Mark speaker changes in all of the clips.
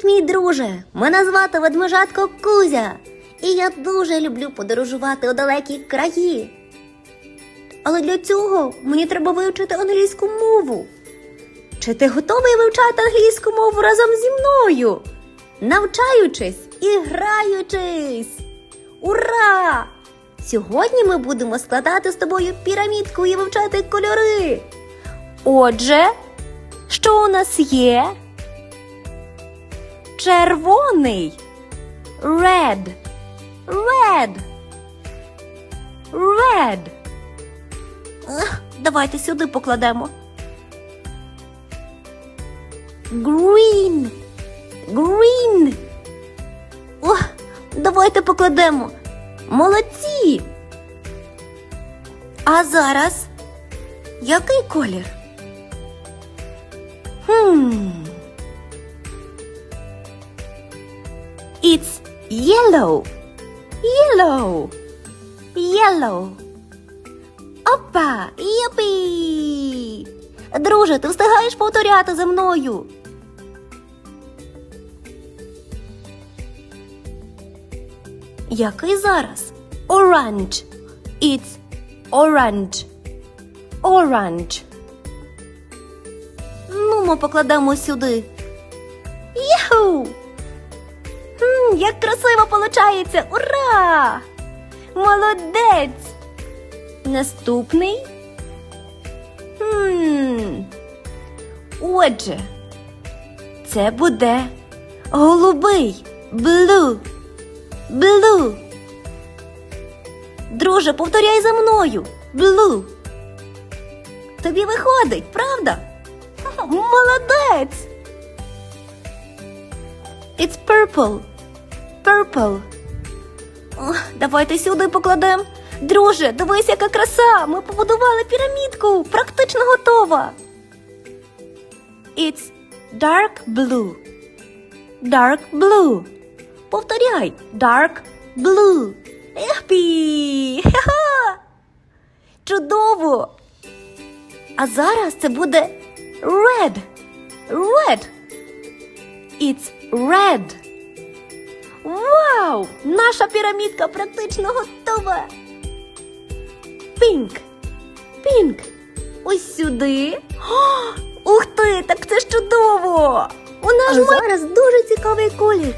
Speaker 1: Привіт, мій друже! Мене звати ведмежатко Кузя, і я дуже люблю подорожувати у далекі краї. Але для цього мені треба вивчити англійську мову. Чи ти готовий вивчати англійську мову разом зі мною? Навчаючись і граючись! Ура! Сьогодні ми будемо складати з тобою пірамідку і вивчати кольори. Отже, що у нас є? Червоний. Red. Red. Red. Давайте сюди покладемо. Green. Green. О, давайте покладемо. Молодці. А зараз який колір? Хм. It's yellow. Yellow. Yellow. Опа! Юпі! Друже, ти встигаєш повторяти за мною? Який зараз? Orange. It's orange. Orange. Ну, ми покладемо сюди. Юху! Як красиво получається! Ура! Молодець! Наступний. Хм. Отже, це буде голубий. Blue. Blue. Друже, повторяй за мною. Blue. Тобі виходить, правда? Молодець. It's purple. Purple. О, давайте сюди покладемо. Друже, дивись, яка краса! Ми побудували пірамідку. Практично готова. It's dark blue. Dark blue. Повторяй. Dark blue. Ха-ха! Чудово! А зараз це буде red. Red. It's red. Вау! Наша пірамідка практично готова. Пінк. Пінк. Ось сюди. О, ух ти, так це ж чудово! У нас
Speaker 2: А
Speaker 1: зараз дуже цікавий колір.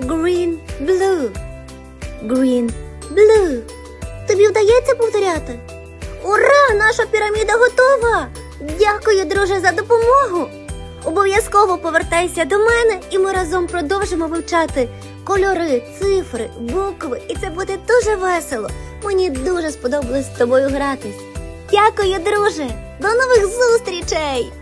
Speaker 1: Green blue. Green blue. Тобі вдається повторяти? Ура! Наша піраміда готова! Дякую, друже, за допомогу. Обов'язково повертайся до мене, і ми разом продовжимо вивчати кольори, цифри, букви, і це буде дуже весело. Мені дуже сподобалось з тобою гратись. Дякую, друже! До нових зустрічей!